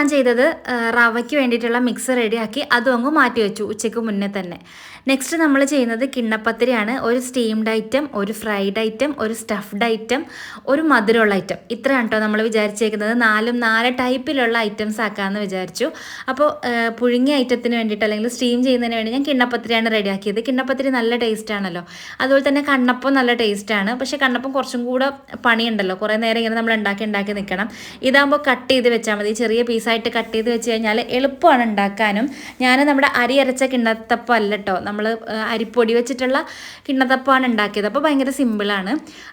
ഞാൻ ചെയ്തത് റവയ്ക്ക് വേണ്ടിയിട്ടുള്ള മിക്സ് റെഡിയാക്കി അതും അങ്ങ് മാറ്റി വെച്ചു ഉച്ചയ്ക്ക് മുന്നേ തന്നെ. നെക്സ്റ്റ് നമ്മൾ ചെയ്യുന്നത് കിണ്ണപ്പത്തിരിയാണ്. ഒരു സ്റ്റീംഡ് ഐറ്റം ഒരു ഫ്രൈഡ് ഐറ്റം ഒരു സ്റ്റഫ്ഡ് ഐറ്റം ഒരു മധുരമുള്ള ഐറ്റം ഇത്രയാണ് കേട്ടോ നമ്മൾ വിചാരിച്ചേക്കുന്നത്. നാലും നാല് ടൈപ്പിലുള്ള ഐറ്റംസ് ആക്കാമെന്ന് വിചാരിച്ചു. അപ്പോൾ പുഴുങ്ങിയ ഐറ്റത്തിന് വേണ്ടിയിട്ട് അല്ലെങ്കിൽ സ്റ്റീം ചെയ്യുന്നതിന് വേണ്ടി ഞാൻ കിണ്ണപ്പത്തിരിയാണ് റെഡിയാക്കിയത് കിണ്ണപ്പത്തിരി നല്ല ടേസ്റ്റ് ആണല്ലോ. അതുപോലെ തന്നെ കണ്ണപ്പം നല്ല ടേസ്റ്റ് ആണ്. പക്ഷേ കണ്ണപ്പം കുറച്ചും കൂടെ പണിയുണ്ടല്ലോ. കുറേ നേരം ഇങ്ങനെ നമ്മൾ ഉണ്ടാക്കി ഉണ്ടാക്കി നിൽക്കണം ഇതാകുമ്പോൾ കട്ട് ചെയ്ത് വെച്ചാൽ മതി. ചെറിയ പീസായിട്ട് കട്ട് ചെയ്ത് വെച്ച് കഴിഞ്ഞാൽ എളുപ്പമാണ് ഉണ്ടാക്കാനും. ഞാൻ നമ്മുടെ അരി അരച്ച കിണ്ണത്തപ്പം അല്ല കേട്ടോ നമ്മൾ അരിപ്പൊടി വെച്ചിട്ടുള്ള കിണ്ണത്തപ്പമാണ് ഉണ്ടാക്കിയത്. അപ്പോൾ ഭയങ്കര സിമ്പിളാണ്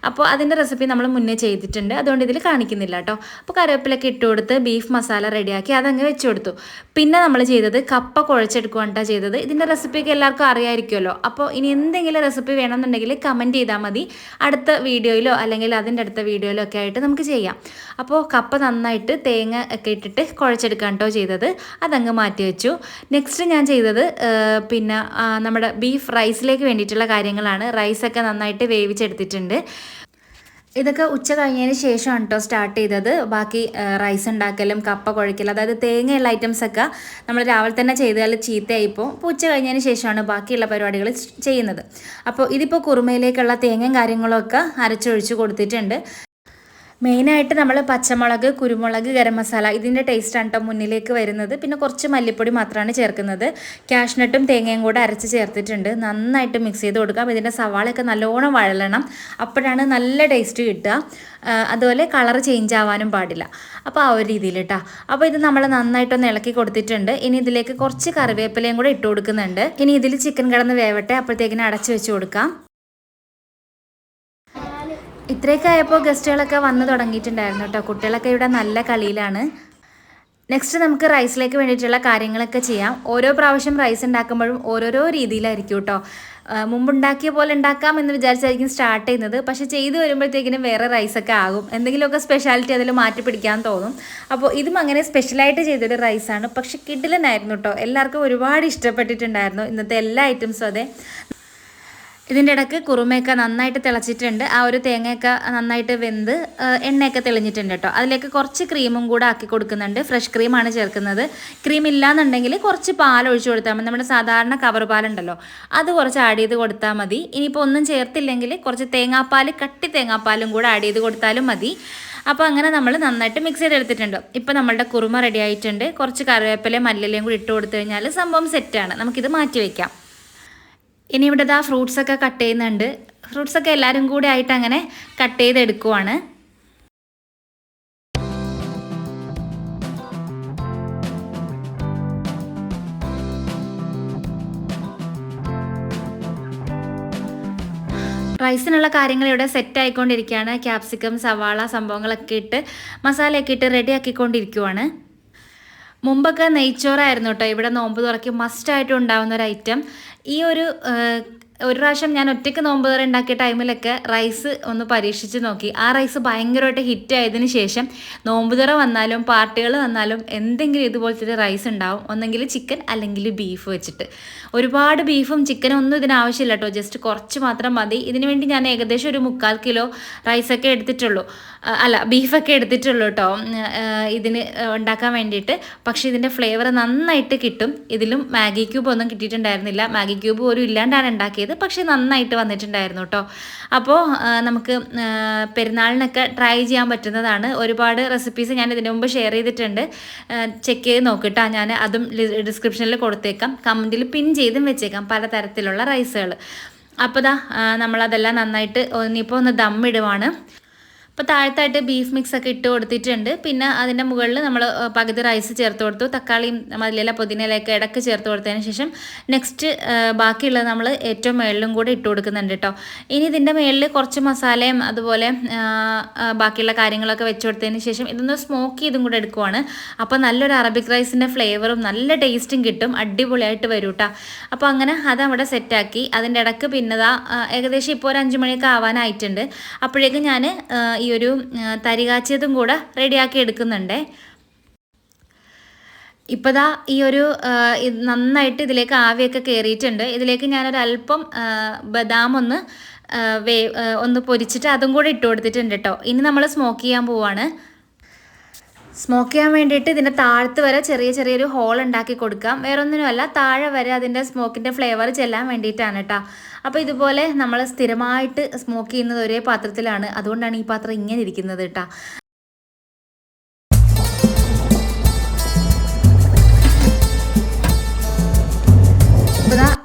അപ്പോൾ അതിന്റെ റെസിപ്പി നമ്മൾ മുന്നേ ചെയ്തിട്ടുണ്ട്. അതുകൊണ്ട് ഇതിൽ കാണിക്കുന്നില്ല കേട്ടോ അപ്പോൾ കറിവേപ്പിലൊക്കെ ഇട്ട് കൊടുത്ത് ബീഫ് മസാല റെഡിയാക്കി അതങ്ങ് വെച്ച് കൊടുത്തു. പിന്നെ നമ്മൾ ചെയ്തത് കപ്പ കുഴച്ചെടുക്കുകയാണ് ചെയ്തത്. ഇതിന്റെ റെസിപ്പിയൊക്കെ എല്ലാവർക്കും അറിയാമായിരിക്കുമല്ലോ അപ്പോൾ ഇനി എന്തെങ്കിലും റെസിപ്പി വേണമെന്നുണ്ടെങ്കിൽ കമന്റ് ചെയ്താൽ മതി. അടുത്ത വീഡിയോയിലോ അല്ലെങ്കിൽ അതിന്റെ അടുത്ത വീഡിയോയിലോ ഒക്കെ ആയിട്ട് നമുക്ക് ചെയ്യാം. അപ്പോൾ കപ്പ നന്നായിട്ട് തേങ്ങ ഒക്കെ ഇട്ടിട്ട് കുഴച്ചെടുക്കാൻ കേട്ടോ ചെയ്തത്. അതങ്ങ് മാറ്റി വെച്ചു. നെക്സ്റ്റ് ഞാൻ ചെയ്തത് പിന്നെ നമ്മുടെ ബീഫ് റൈസിലേക്ക് വേണ്ടിയിട്ടുള്ള കാര്യങ്ങളാണ്. റൈസൊക്കെ നന്നായിട്ട് വേവിച്ചെടുത്തിട്ടുണ്ട്. ഇതൊക്കെ ഉച്ച കഴിഞ്ഞതിന് ശേഷമാണ് കേട്ടോ സ്റ്റാർട്ട് ചെയ്തത്. ബാക്കി റൈസ് ഉണ്ടാക്കലും കപ്പ കുഴക്കലും അതായത് തേങ്ങയുള്ള ഐറ്റംസൊക്കെ നമ്മൾ രാവിലെ തന്നെ ചെയ്താൽ ചീത്തയായിപ്പോൾ അപ്പോൾ ഉച്ച കഴിഞ്ഞതിന് ശേഷമാണ് ബാക്കിയുള്ള പരിപാടികൾ ചെയ്യുന്നത്. അപ്പോൾ ഇതിപ്പോൾ കുറുമയിലേക്കുള്ള തേങ്ങയും കാര്യങ്ങളൊക്കെ അരച്ചൊഴിച്ച് കൊടുത്തിട്ടുണ്ട്. മെയിനായിട്ട് നമ്മൾ പച്ചമുളക് കുരുമുളക് ഗരം മസാല ഇതിന്റെ ടേസ്റ്റാണ് കേട്ടോ മുന്നിലേക്ക് വരുന്നത്. പിന്നെ കുറച്ച് മല്ലിപ്പൊടി മാത്രമാണ് ചേർക്കുന്നത്. കാഷ്നട്ടും തേങ്ങയും കൂടെ അരച്ച് ചേർത്തിട്ടുണ്ട്. നന്നായിട്ട് മിക്സ് ചെയ്ത് കൊടുക്കാം. ഇതിന്റെ സവാളയൊക്കെ നല്ലോണം വഴലണം. അപ്പോഴാണ് നല്ല ടേസ്റ്റ് കിട്ടുക. അതുപോലെ കളർ ചേഞ്ച് ആവാനും പാടില്ല. അപ്പോൾ ആ ഒരു രീതിയിൽ കേട്ടോ അപ്പോൾ ഇത് നമ്മൾ നന്നായിട്ടൊന്ന് ഇളക്കി കൊടുത്തിട്ടുണ്ട്. ഇനി ഇതിലേക്ക് കുറച്ച് കറിവേപ്പിലയും കൂടെ ഇട്ട് കൊടുക്കുന്നുണ്ട്. ഇനി ഇതിൽ ചിക്കൻ കിടന്ന് വേവട്ടെ. അപ്പോഴത്തേക്കിനും അടച്ച് വെച്ച് കൊടുക്കാം. ഇത്രയൊക്കെ ആയപ്പോൾ ഗസ്റ്റുകളൊക്കെ വന്നു തുടങ്ങിയിട്ടുണ്ടായിരുന്നു കേട്ടോ. കുട്ടികളൊക്കെ ഇവിടെ നല്ല കളിയിലാണ്. നെക്സ്റ്റ് നമുക്ക് റൈസിലേക്ക് വേണ്ടിയിട്ടുള്ള കാര്യങ്ങളൊക്കെ ചെയ്യാം. ഓരോ പ്രാവശ്യം റൈസ് ഉണ്ടാക്കുമ്പോഴും ഓരോരോ രീതിയിലായിരിക്കും കേട്ടോ. മുമ്പുണ്ടാക്കിയ പോലെ ഉണ്ടാക്കാം എന്ന് വിചാരിച്ചായിരിക്കും സ്റ്റാർട്ട് ചെയ്യുന്നത്. പക്ഷെ ചെയ്ത് വരുമ്പോഴത്തേക്കിനും വേറെ റൈസൊക്കെ ആകും. എന്തെങ്കിലുമൊക്കെ സ്പെഷ്യാലിറ്റി അതിൽ മാറ്റി പിടിക്കാൻ തോന്നും. അപ്പോൾ ഇതും അങ്ങനെ സ്പെഷ്യലായിട്ട് ചെയ്തൊരു റൈസാണ് പക്ഷെ കിഡിലനായിരുന്നു കേട്ടോ. എല്ലാവർക്കും ഒരുപാട് ഇഷ്ടപ്പെട്ടിട്ടുണ്ടായിരുന്നു. ഇന്നത്തെ എല്ലാ ഐറ്റംസും അതെ. ഇതിന്റെ ഇടയ്ക്ക് കുറുമയൊക്കെ നന്നായിട്ട് തിളച്ചിട്ടുണ്ട്. ആ ഒരു തേങ്ങയൊക്കെ നന്നായിട്ട് വെന്ത് എണ്ണയൊക്കെ തെളിഞ്ഞിട്ടുണ്ട് കേട്ടോ. അതിലേക്ക് കുറച്ച് ക്രീമും കൂടെ ആക്കി കൊടുക്കുന്നുണ്ട്. ഫ്രഷ് ക്രീമാണ് ചേർക്കുന്നത്. ക്രീം ഇല്ലാന്നുണ്ടെങ്കിൽ കുറച്ച് പാൽ ഒഴിച്ചു കൊടുത്താൽ മതി. നമ്മുടെ സാധാരണ കവർ പാലുണ്ടല്ലോ. അത് കുറച്ച് ആഡ് ചെയ്ത് കൊടുത്താൽ മതി. ഇനിയിപ്പോൾ ഒന്നും ചേർത്തില്ലെങ്കിൽ കുറച്ച് തേങ്ങാപ്പാൽ കട്ടി തേങ്ങാപ്പാലും കൂടെ ആഡ് ചെയ്ത് കൊടുത്താലും മതി. അപ്പോൾ അങ്ങനെ നമ്മൾ നന്നായിട്ട് മിക്സ് ചെയ്തെടുത്തിട്ടുണ്ട്. ഇപ്പോൾ നമ്മളുടെ കുറുമ റെഡി ആയിട്ടുണ്ട്. കുറച്ച് കറിവേപ്പിലയും മല്ലിലയും കൂടി ഇട്ട് കൊടുത്തു കഴിഞ്ഞാൽ സംഭവം സെറ്റാണ് നമുക്കിത് മാറ്റി വയ്ക്കാം ഇനി ഇവിടെ ഇതാ ഫ്രൂട്ട്സൊക്കെ കട്ട് ചെയ്യുന്നുണ്ട്. ഫ്രൂട്ട്സൊക്കെ എല്ലാവരും കൂടി ആയിട്ട് അങ്ങനെ കട്ട് ചെയ്തെടുക്കുവാണ്. റൈസിനുള്ള കാര്യങ്ങൾ ഇവിടെ സെറ്റ് ആയിക്കൊണ്ടിരിക്കുകയാണ്. ക്യാപ്സിക്കം സവാള സംഭവങ്ങളൊക്കെ ഇട്ട് മസാലയൊക്കെ ഇട്ട് റെഡി ആക്കിക്കൊണ്ടിരിക്കുവാണ്. മുമ്പൊക്കെ നെയ്ച്ചോറായിരുന്നു കേട്ടോ. ഇവിടെ നോമ്പ് തുറക്കി മസ്റ്റായിട്ട് ഉണ്ടാവുന്ന ഒരു ഐറ്റം ഈ ഒരു ഒരു പ്രാവശ്യം ഞാൻ ഒറ്റയ്ക്ക് നോമ്പ് തുറ ഉണ്ടാക്കിയ ടൈമിലൊക്കെ റൈസ് ഒന്ന് പരീക്ഷിച്ച് നോക്കി. ആ റൈസ് ഭയങ്കരമായിട്ട് ഹിറ്റ് ആയതിന് ശേഷം നോമ്പ് തുറ വന്നാലും പാർട്ടികൾ വന്നാലും എന്തെങ്കിലും ഇതുപോലത്തെ റൈസ് ഉണ്ടാവും. ഒന്നെങ്കിൽ ചിക്കൻ അല്ലെങ്കിൽ ബീഫ് വെച്ചിട്ട്. ഒരുപാട് ബീഫും ചിക്കനും ഒന്നും ഇതിന് ആവശ്യമില്ല കേട്ടോ. ജസ്റ്റ് കുറച്ച് മാത്രം മതി. ഇതിനുവേണ്ടി ഞാൻ ഏകദേശം ഒരു മുക്കാൽ കിലോ റൈസൊക്കെ എടുത്തിട്ടുള്ളൂ. അല്ല ബീഫൊക്കെ എടുത്തിട്ടുള്ളൂ കേട്ടോ ഇതിന് ഉണ്ടാക്കാൻ വേണ്ടിയിട്ട്. പക്ഷേ ഇതിന്റെ ഫ്ലേവർ നന്നായിട്ട് കിട്ടും. ഇതിലും മാഗി ക്യൂബ് ഒന്നും കിട്ടിയിട്ടുണ്ടായിരുന്നില്ല. മാഗി ക്യൂബ് പോലും ഇല്ലാണ്ടാണ് ഉണ്ടാക്കിയത്. പക്ഷേ നന്നായിട്ട് വന്നിട്ടുണ്ടായിരുന്നു കേട്ടോ. അപ്പോൾ നമുക്ക് പെരുന്നാളിനൊക്കെ ട്രൈ ചെയ്യാൻ പറ്റുന്നതാണ്. ഒരുപാട് റെസിപ്പീസ് ഞാൻ ഇതിനു മുമ്പ് ഷെയർ ചെയ്തിട്ടുണ്ട്. ചെക്ക് ചെയ്ത് നോക്കിട്ടാ ഞാൻ അതും ഡിസ്ക്രിപ്ഷനിൽ കൊടുത്തേക്കാം. കമന്റിൽ പിൻ ചെയ്തും വെച്ചേക്കാം പലതരത്തിലുള്ള റൈസുകൾ അപ്പോൾ ദാ നമ്മളതെല്ലാം നന്നായിട്ട് ഇനിയിപ്പോൾ ഒന്ന് ദമ്മിടുവാണ് അപ്പോൾ താഴത്തായിട്ട് ബീഫ് മിക്സ് ഒക്കെ ഇട്ട് കൊടുത്തിട്ടുണ്ട്. പിന്നെ അതിന്റെ മുകളിൽ നമ്മൾ പകുതി റൈസ് ചേർത്ത് കൊടുത്തു. തക്കാളിയും മല്ലിയില പുതിനയിലൊക്കെ ഇടയ്ക്ക് ചേർത്ത് കൊടുത്തതിന് ശേഷം നെക്സ്റ്റ് ബാക്കിയുള്ളത് നമ്മൾ ഏറ്റവും മുകളിലും കൂടെ ഇട്ട് കൊടുക്കുന്നുണ്ട് കേട്ടോ ഇനി ഇതിന്റെ മുകളിൽ കുറച്ച് മസാലയും അതുപോലെ ബാക്കിയുള്ള കാര്യങ്ങളൊക്കെ വെച്ച് കൊടുത്തതിന് ശേഷം ഇതൊന്ന് സ്മോക്ക് ചെയ്തും കൂടെ എടുക്കുവാണ്. അപ്പോൾ നല്ലൊരു അറബിക് റൈസിന്റെ ഫ്ലേവറും നല്ല ടേസ്റ്റും കിട്ടും. അടിപൊളിയായിട്ട് വരും കേട്ടോ അപ്പോൾ അങ്ങനെ അതവിടെ സെറ്റാക്കി അതിന്റെ ഇടയ്ക്ക് പിന്നതാ ഏകദേശം ഇപ്പോൾ ഒരു അഞ്ച് മണിയൊക്കെ ആവാനായിട്ടുണ്ട്. അപ്പോഴേക്കും ഞാൻ ഒരു തരികാച്ചിയതും കൂടെ റെഡിയാക്കി എടുക്കുന്നുണ്ടേ. ഇപ്പോൾ ദാ ഈ ഒരു നന്നായിട്ട് ഇതിലേക്ക് ആവിയൊക്കെ കയറിയിട്ടുണ്ട് ഇതിലേക്ക് ഞാനൊരു അല്പം ബദാം ഒന്ന് വേ ഒന്ന് പൊരിച്ചിട്ട് അതും കൂടെ ഇട്ട് കൊടുത്തിട്ടുണ്ട് കേട്ടോ ഇനി നമ്മൾ സ്മോക്ക് ചെയ്യാൻ പോവാണ്. സ്മോക്ക് ചെയ്യാൻ വേണ്ടിയിട്ട് ഇതിന്റെ താഴത്ത് വരെ ചെറിയ ചെറിയൊരു ഹോൾ ഉണ്ടാക്കി കൊടുക്കാം. വേറൊന്നിനുമല്ല താഴെ വരെ അതിന്റെ സ്മോക്കിന്റെ ഫ്ലേവർ ചെല്ലാൻ വേണ്ടിയിട്ടാണ് കേട്ടോ അപ്പോൾ ഇതുപോലെ നമ്മൾ സ്ഥിരമായിട്ട് സ്മോക്ക് ചെയ്യുന്നത് ഒരേ പാത്രത്തിലാണ്. അതുകൊണ്ടാണ് ഈ പാത്രം ഇങ്ങനെ ഇരിക്കുന്നത് കേട്ടോ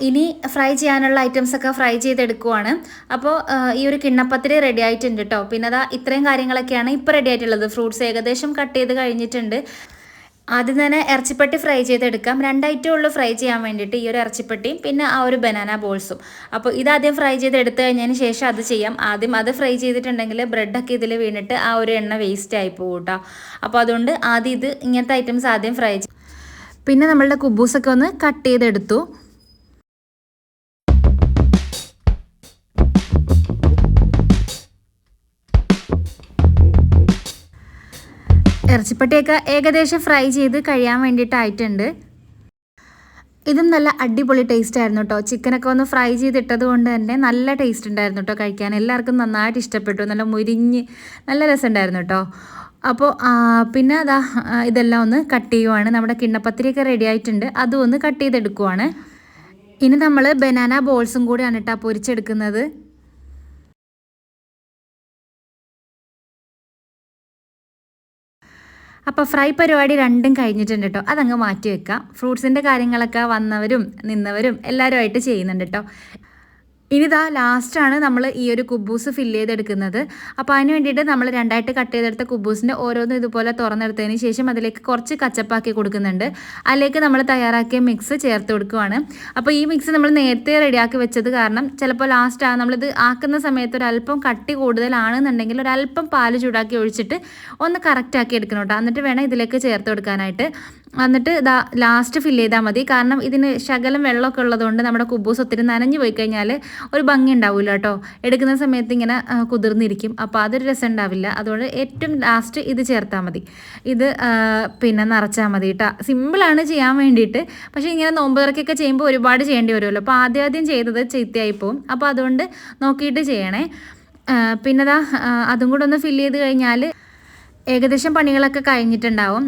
ഇനി ഫ്രൈ ചെയ്യാനുള്ള ഐറ്റംസ് ഒക്കെ ഫ്രൈ ചെയ്തെടുക്കുവാണ്. അപ്പോൾ ഈ ഒരു കിണ്ണപ്പത്തിരി റെഡി ആയിട്ടുണ്ട് കേട്ടോ പിന്നെ അതാ ഇത്രയും കാര്യങ്ങളൊക്കെയാണ് ഇപ്പോൾ റെഡി ആയിട്ടുള്ളത്. ഫ്രൂട്ട്സ് ഏകദേശം കട്ട് ചെയ്ത് കഴിഞ്ഞിട്ടുണ്ട്. ആദ്യം തന്നെ ഇറച്ചിപ്പട്ടി ഫ്രൈ ചെയ്തെടുക്കാം. രണ്ടായിട്ടേ ഉള്ളൂ ഫ്രൈ ചെയ്യാൻ വേണ്ടിയിട്ട് ഈ ഒരു ഇറച്ചിപ്പട്ടിയും പിന്നെ ആ ഒരു ബനാന ബോൾസും അപ്പോൾ ഇതാദ്യം ഫ്രൈ ചെയ്ത് എടുത്തു കഴിഞ്ഞതിന് ശേഷം അത് ചെയ്യാം. ആദ്യം അത് ഫ്രൈ ചെയ്തിട്ടുണ്ടെങ്കിൽ ബ്രെഡൊക്കെ ഇതിൽ വീണിട്ട് ആ ഒരു എണ്ണ വേസ്റ്റ് ആയി പോകും കേട്ടോ അപ്പോൾ അതുകൊണ്ട് ആദ്യം ഇത് ഇങ്ങനത്തെ ഐറ്റംസ് ആദ്യം ഫ്രൈ പിന്നെ നമ്മളുടെ കുബൂസൊക്കെ ഒന്ന് കട്ട് ചെയ്തെടുത്തു. ഇറച്ചിപ്പട്ടിയൊക്കെ ഏകദേശം ഫ്രൈ ചെയ്ത് കഴിയാൻ വേണ്ടിയിട്ടായിട്ടുണ്ട്. ഇതും നല്ല അടിപൊളി ടേസ്റ്റ് ആയിരുന്നു കേട്ടോ ചിക്കനൊക്കെ ഒന്ന് ഫ്രൈ ചെയ്തിട്ടത് കൊണ്ട് തന്നെ നല്ല ടേസ്റ്റ് ഉണ്ടായിരുന്നു കേട്ടോ കഴിക്കാൻ. എല്ലാവർക്കും നന്നായിട്ട് ഇഷ്ടപ്പെട്ടു. നല്ല മുരിഞ്ഞ് നല്ല രസമുണ്ടായിരുന്നു കേട്ടോ അപ്പോൾ പിന്നെ അതാ ഇതെല്ലാം ഒന്ന് കട്ട് ചെയ്യുവാണ്. നമ്മുടെ കിണ്ണപ്പത്തിരിയൊക്കെ റെഡി ആയിട്ടുണ്ട്. അതും ഒന്ന് കട്ട് ചെയ്തെടുക്കുവാണ്. ഇനി നമ്മൾ ബനാന ബോൾസും കൂടിയാണ് കേട്ടോ പൊരിച്ചെടുക്കുന്നത്. അപ്പോൾ ഫ്രൈ പരിപാടി രണ്ടും കഴിഞ്ഞിട്ടുണ്ട് കേട്ടോ അതങ്ങ് മാറ്റി വെക്കാം. ഫ്രൂട്ട്സിന്റെ കാര്യങ്ങളൊക്കെ വന്നവരും നിന്നവരും എല്ലാവരുമായിട്ട് ചെയ്യുന്നുണ്ട് കേട്ടോ ഇനിതാ ലാസ്റ്റാണ് നമ്മൾ ഈ ഒരു കുബൂസ് ഫില്ല് ചെയ്തെടുക്കുന്നത്. അപ്പോൾ അതിന് വേണ്ടിയിട്ട് നമ്മൾ രണ്ടായിട്ട് കട്ട് ചെയ്തെടുത്ത കുബൂസിന്റെ ഓരോന്നും ഇതുപോലെ തുറന്നെടുത്തതിന് ശേഷം അതിലേക്ക് കുറച്ച് കച്ചപ്പാക്കി കൊടുക്കുന്നുണ്ട്. അതിലേക്ക് നമ്മൾ തയ്യാറാക്കിയ മിക്സ് ചേർത്ത് കൊടുക്കുവാണ്. അപ്പോൾ ഈ മിക്സ് നമ്മൾ നേരത്തെ റെഡിയാക്കി വെച്ചത് കാരണം ചിലപ്പോൾ ലാസ്റ്റ് നമ്മളിത് ആക്കുന്ന സമയത്ത് ഒരല്പം കട്ടി കൂടുതലാണെന്നുണ്ടെങ്കിൽ ഒരല്പം പാൽ ചൂടാക്കി ഒഴിച്ചിട്ട് ഒന്ന് കറക്റ്റാക്കി എടുക്കണം കേട്ടോ എന്നിട്ട് വേണം ഇതിലേക്ക് ചേർത്ത് കൊടുക്കാനായിട്ട്. എന്നിട്ട് ഇതാ ലാസ്റ്റ് ഫില്ല് ചെയ്താൽ മതി. കാരണം ഇതിന് ശകലം വെള്ളമൊക്കെ ഉള്ളതുകൊണ്ട് നമ്മുടെ കുബൂസ് ഒത്തിരി നനഞ്ഞു പോയി കഴിഞ്ഞാൽ ഒരു ഭംഗി ഉണ്ടാവില്ല കേട്ടോ. എടുക്കുന്ന സമയത്ത് ഇങ്ങനെ കുതിർന്നിരിക്കും. അപ്പോൾ അതൊരു രസം ഉണ്ടാവില്ല. അതുകൊണ്ട് ഏറ്റവും ലാസ്റ്റ് ഇത് ചേർത്താൽ മതി. ഇത് പിന്നെ നിറച്ചാൽ മതി കേട്ടോ സിമ്പിളാണ് ചെയ്യാൻ വേണ്ടിയിട്ട്. പക്ഷേ ഇങ്ങനെ നോമ്പ് തുറക്കൊക്കെ ചെയ്യുമ്പോൾ ഒരുപാട് ചെയ്യേണ്ടി വരുമല്ലോ. അപ്പോൾ ആദ്യം ആദ്യം ചെയ്തത് ചീത്തയായി പോവും. അപ്പോൾ അതുകൊണ്ട് നോക്കിയിട്ട് ചെയ്യണേ. പിന്നെതാ അതും കൂടെ ഒന്ന് ഫില്ല് ചെയ്ത് കഴിഞ്ഞാൽ ഏകദേശം പണികളൊക്കെ കഴിഞ്ഞിട്ടുണ്ടാവും.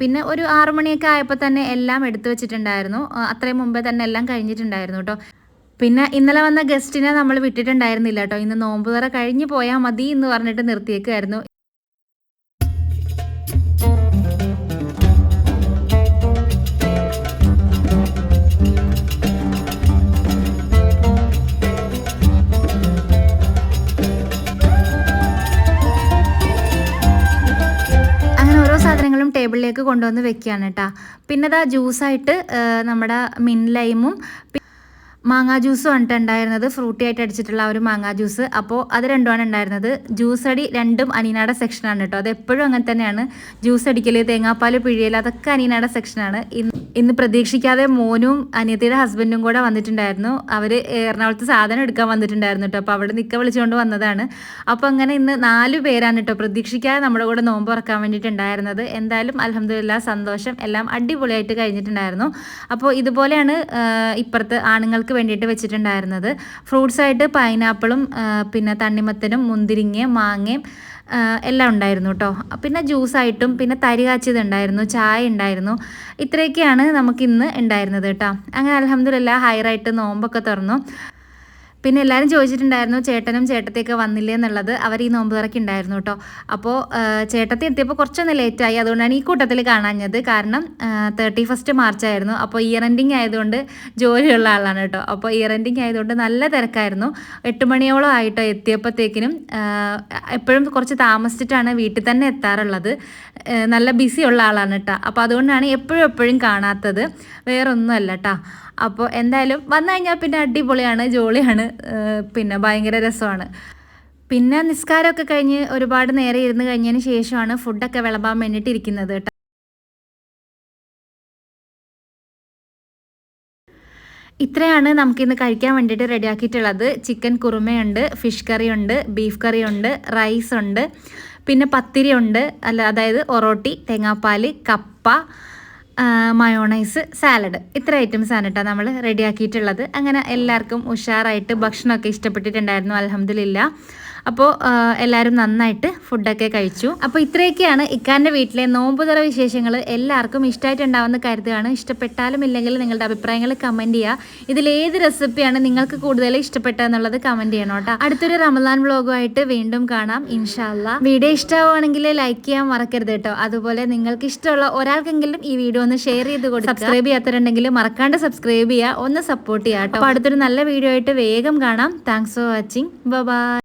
പിന്നെ ഒരു ആറുമണിയൊക്കെ ആയപ്പോൾ തന്നെ എല്ലാം എടുത്തു വെച്ചിട്ടുണ്ടായിരുന്നു. അത്രയും മുമ്പേ തന്നെ എല്ലാം കഴിഞ്ഞിട്ടുണ്ടായിരുന്നു കേട്ടോ പിന്നെ ഇന്നലെ വന്ന ഗസ്റ്റിനെ നമ്മൾ വിട്ടിട്ടുണ്ടായിരുന്നില്ല കേട്ടോ ഇന്ന് നോമ്പ് തുറ കഴിഞ്ഞ് പോയാൽ മതി എന്ന് പറഞ്ഞിട്ട് നിർത്തിയേക്കുമായിരുന്നു ടേബിളിലേക്ക് കൊണ്ടുവന്ന് വെക്കുകയാണ് കേട്ടോ പിന്നെ അതാ ജ്യൂസായിട്ട് നമ്മുടെ മിൻ ലൈമും മാങ്ങാ ജ്യൂസ് പറഞ്ഞിട്ട് ഉണ്ടായിരുന്നത് ഫ്രൂട്ടി ആയിട്ട് അടിച്ചിട്ടുള്ള ഒരു മാങ്ങ ജ്യൂസ്. അപ്പോൾ അത് രണ്ടുമാണ് ഉണ്ടായിരുന്നത്. ജ്യൂസ് അടി രണ്ടും അനീനയുടെ സെക്ഷനാണ് കേട്ടോ. അത് എപ്പോഴും അങ്ങനെ തന്നെയാണ്. ജ്യൂസ് അടിക്കൽ തേങ്ങാപ്പാൽ പിഴിയൽ അതൊക്കെ അനീനയുടെ സെക്ഷനാണ് ഇന്ന് പ്രതീക്ഷിക്കാതെ മോനും അനിയത്തിയുടെ ഹസ്ബൻഡും കൂടെ വന്നിട്ടുണ്ടായിരുന്നു. അവർ എറണാകുളത്ത് സാധനം എടുക്കാൻ വന്നിട്ടുണ്ടായിരുന്നു കേട്ടോ. അപ്പോൾ അവിടെ നിൽക്ക വിളിച്ചുകൊണ്ട് വന്നതാണ്. അപ്പോൾ അങ്ങനെ ഇന്ന് നാല് പേരാണ് കേട്ടോ. പ്രതീക്ഷിക്കാതെ നമ്മുടെ കൂടെ നോമ്പ് തുറക്കാൻ വേണ്ടിയിട്ടുണ്ടായിരുന്നത് എന്തായാലും അലഹമ്മദില്ല സന്തോഷം. എല്ലാം അടിപൊളിയായിട്ട് കഴിഞ്ഞിട്ടുണ്ടായിരുന്നു. അപ്പോൾ ഇതുപോലെയാണ് ഇപ്പുറത്ത് ആണുങ്ങൾക്ക് കുട്ടികൾക്ക് വേണ്ടിയിട്ട് വെച്ചിട്ടുണ്ടായിരുന്നത്. ഫ്രൂട്ട്സ് ആയിട്ട് പൈനാപ്പിളും പിന്നെ തണ്ണിമത്തനും മുന്തിരിങ്ങയും മാങ്ങയും എല്ലാം ഉണ്ടായിരുന്നു കേട്ടോ പിന്നെ ജ്യൂസായിട്ടും പിന്നെ തരി കാച്ചിയത് ഉണ്ടായിരുന്നു ചായ ഉണ്ടായിരുന്നു. ഇത്രയൊക്കെയാണ് നമുക്കിന്ന് ഉണ്ടായിരുന്നത് കേട്ടോ അങ്ങനെ അലഹമ്മദില്ല ഹയറായിട്ട് നോമ്പൊക്കെ തുറന്നു. പിന്നെ എല്ലാവരും ചോദിച്ചിട്ടുണ്ടായിരുന്നു ചേട്ടനും ചേട്ടത്തിയൊക്കെ വന്നില്ലേ എന്നുള്ളത്. അവർ ഈ നോമ്പ് തുറക്കി ഉണ്ടായിരുന്നു കേട്ടോ അപ്പോൾ ചേട്ടത്തി എത്തിയപ്പോൾ കുറച്ചൊന്ന് ലേറ്റായി അതുകൊണ്ടാണ് ഈ കൂട്ടത്തിൽ കാണാഞ്ഞത്. കാരണം തേർട്ടി ഫസ്റ്റ് മാർച്ച് ആയിരുന്നു. അപ്പോൾ ഇയർ എൻഡിങ് ആയതുകൊണ്ട് ജോലിയുള്ള ആളാണ് കേട്ടോ അപ്പോൾ ഇയർ എൻഡിങ് ആയതുകൊണ്ട് നല്ല തിരക്കായിരുന്നു. എട്ട് മണിയോളം ആയിട്ടോ എത്തിയപ്പോഴത്തേക്കിനും എപ്പോഴും കുറച്ച് താമസിച്ചിട്ടാണ് വീട്ടിൽ തന്നെ എത്താറുള്ളത്. നല്ല ബിസി ഉള്ള ആളാണ് കേട്ടോ അപ്പോൾ അതുകൊണ്ടാണ് എപ്പോഴും എപ്പോഴും കാണാത്തത്. വേറൊന്നുമല്ല കേട്ടോ അപ്പോൾ എന്തായാലും വന്നു കഴിഞ്ഞാൽ പിന്നെ അടിപൊളിയാണ് ജോളിയാണ് പിന്നെ ഭയങ്കര രസമാണ്. പിന്നെ നിസ്കാരമൊക്കെ കഴിഞ്ഞ് ഒരുപാട് നേരം ഇരുന്ന് കഴിഞ്ഞതിന് ശേഷമാണ് ഫുഡൊക്കെ വിളമ്പാൻ വേണ്ടിയിട്ട് ഇരിക്കുന്നത് കേട്ടോ. ഇത്രയാണ് നമുക്കിന്ന് കഴിക്കാൻ വേണ്ടിയിട്ട് റെഡിയാക്കിയിട്ടുള്ളത്. ചിക്കൻ കുറുമയുണ്ട് ഫിഷ് കറി ഉണ്ട് ബീഫ് കറി ഉണ്ട് റൈസ് ഉണ്ട് പിന്നെ പത്തിരി ഉണ്ട് അല്ല അതായത് ഒറോട്ടി തേങ്ങാപ്പാൽ കപ്പ മയോണൈസ് സാലഡ് ഇത്ര ഐറ്റംസ് ആണ് കേട്ടോ നമ്മൾ റെഡിയാക്കിയിട്ടുള്ളത് അങ്ങനെ എല്ലാവർക്കും ഉഷാറായിട്ട് ഭക്ഷണമൊക്കെ ഇഷ്ടപ്പെട്ടിട്ടുണ്ടായിരുന്നു അലഹമ്മദില്ല അപ്പോൾ എല്ലാവരും നന്നായിട്ട് ഫുഡൊക്കെ കഴിച്ചു. അപ്പോൾ ഇത്രയൊക്കെയാണ് ഇക്കാന്റെ വീട്ടിലെ നോമ്പുതറ വിശേഷങ്ങൾ എല്ലാവർക്കും ഇഷ്ടമായിട്ടുണ്ടാവുമെന്ന് കരുതുകയാണ്. ഇഷ്ടപ്പെട്ടാലും ഇല്ലെങ്കിൽ നിങ്ങളുടെ അഭിപ്രായങ്ങൾ കമന്റ് ചെയ്യുക ഇതിലേത് റെസിപ്പിയാണ് നിങ്ങൾക്ക് കൂടുതൽ ഇഷ്ടപ്പെട്ടതെന്നുള്ളത് കമന്റ് ചെയ്യണം കേട്ടോ. അടുത്തൊരു റമദാൻ വ്ളോഗുമായിട്ട് വീണ്ടും കാണാം. ഇൻഷാല്ല വീഡിയോ ഇഷ്ടമാവുകയാണെങ്കിൽ ലൈക്ക് ചെയ്യാൻ മറക്കരുത് കേട്ടോ. അതുപോലെ നിങ്ങൾക്ക് ഇഷ്ടമുള്ള ഒരാൾക്കെങ്കിലും ഈ വീഡിയോ ഒന്ന് ഷെയർ ചെയ്ത് കൊടുക്കുക. സബ്സ്ക്രൈബ് ചെയ്യാത്തവരുണ്ടെങ്കിൽ മറക്കാണ്ട് സബ്സ്ക്രൈബ് ചെയ്യുക. ഒന്ന് സപ്പോർട്ട് ചെയ്യുക കേട്ടോ. അടുത്തൊരു നല്ല വീഡിയോ ആയിട്ട് വേഗം കാണാം. Thanks for watching. ബൈ.